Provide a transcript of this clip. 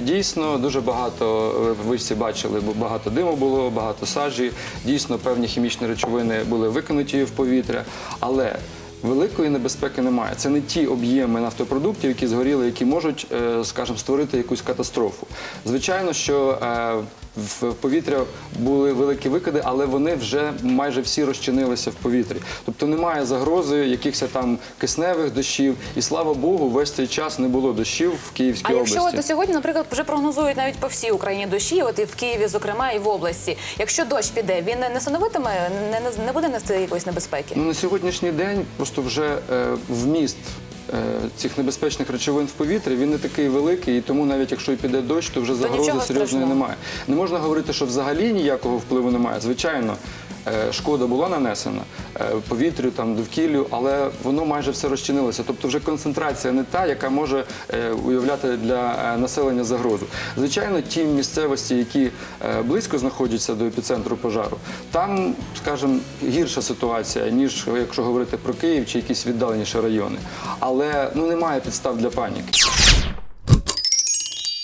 Дійсно, дуже багато ви всі бачили, бо багато диму було, багато сажі. Дійсно, певні хімічні речовини були викинуті в повітря, але Великої небезпеки немає. Це не ті об'єми нафтопродуктів, які згоріли, які можуть, е, скажімо, створити якусь катастрофу. Звичайно, що е, в повітря були великі викиди, але вони вже майже всі розчинилися в повітрі. Тобто немає загрози якихось там кисневих дощів. І слава Богу, весь цей час не було дощів в Київській А якщо от до сьогодні, наприклад, вже прогнозують навіть по всій Україні дощі, от і в Києві, зокрема, і в області. Якщо дощ піде, він не становитиме, не, буде нести якоїсь небезпеки. Ну, на сьогоднішній день просто вже е, вміст е, цих небезпечних речовин в повітрі він не такий великий, і тому навіть якщо і піде дощ, то вже загрози серйозної немає. Не можна говорити, що взагалі ніякого впливу немає. Звичайно. Е, Шкода була нанесена е, повітрю, там довкіллю, але воно майже все розчинилося. Тобто, вже концентрація не та, яка може е, уявляти для населення загрозу. Звичайно, ті місцевості, які близько знаходяться до епіцентру пожару, там, скажімо, гірша ситуація, ніж якщо говорити про Київ чи якісь віддаленіші райони. Але ну немає підстав для паніки.